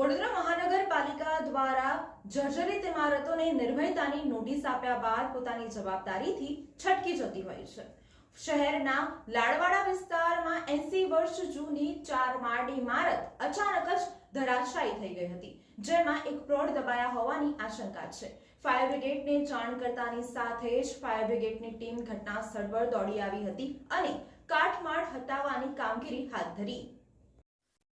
વડોદરા મહાનગરપાલિકા દ્વારા જર્જરિત ઇમારતોને નિર્ભયતાની નોટિસ આપ્યા બાદ પોતાની જવાબદારીથી છટકી જતી હોય છે. શહેરના લાડવાડા વિસ્તારમાં એસી વર્ષ જૂની ચાર માળ ઇમારત અચાનક જ ધરાશાયી થઈ ગઈ હતી, જેમાં એક પ્રોડ દબાયા હોવાની આશંકા છે. ફાયર બ્રિગેડને જાણ કરતાની સાથે જ ફાયર બ્રિગેડની ટીમ ઘટના સ્થળ પર દોડી આવી હતી અને કાટમાળ હટાવવાની કામગીરી હાથ ધરી.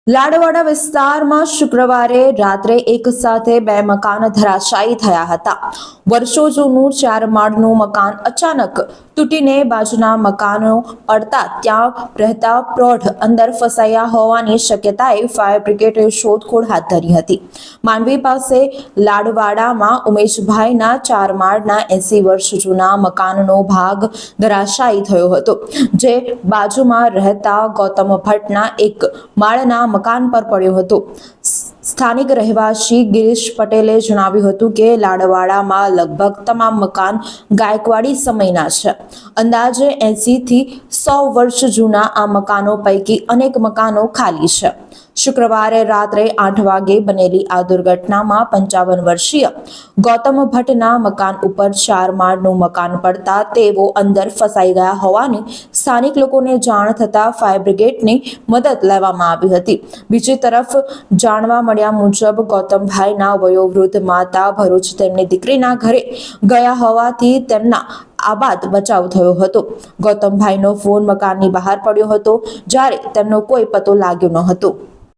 લાડવાડા વિસ્તારમાં શુક્રવારે રાત્રે એક સાથે બે મકાન ધરાશાયી થયા હતા. વર્ષો જૂનું ચાર માળનું મકાન અચાનક તૂટીને બાજુના મકાનો પડતા ત્યાં રહેતા પ્રૌઢ અંદર ફસાયા હોવાની શક્યતાએ ફાયર બ્રિગેડે શોધખોળ હાથ ધરી હતી. માંડવી પાસે લાડવાડામાં ઉમેશભાઈના ચાર માળના એસી વર્ષ જૂના મકાનનો ભાગ ધરાશાયી થયો હતો, જે બાજુમાં રહેતા ગૌતમ ભટ્ટના એક માળના મકાન પર પડ્યો હતો. સ્થાનિક રહેવાસી ગિરીશ પટેલે જણાવ્યું હતું કે લાડવાડામાં લગભગ તમામ મકાન ગાયકવાડી સમયના છે. અંદાજે એંસી થી સો વર્ષ જૂના આ મકાનો પૈકી અનેક મકાનો ખાલી છે. શુક્રવારે રાત્રે આઠ વાગે બનેલી આ દુર્ઘટનામાં પંચાવન વર્ષીય ગૌતમ ભટ્ટના મકાન ઉપર ચાર માળનું મકાન પડતા તેઓ અંદર ફસાઈ ગયા હોવાની સ્થાનિક લોકોને જાણ થતાં ફાયર બ્રિગેડની મદદ લેવામાં આવી હતી બીજી તરફ જાણવા મળ્યા મુજબ ગૌતમભાઈના વયોવૃદ્ધ માતા ભરૂચ તેમની દીકરીના ઘરે ગયા હોવાથી તેમના આબાદ બચાવ થયો હતો ગૌતમભાઈનો ફોન મકાનની બહાર પડ્યો હતો જ્યારે તેમનો કોઈ પતો લાગ્યો ન હતો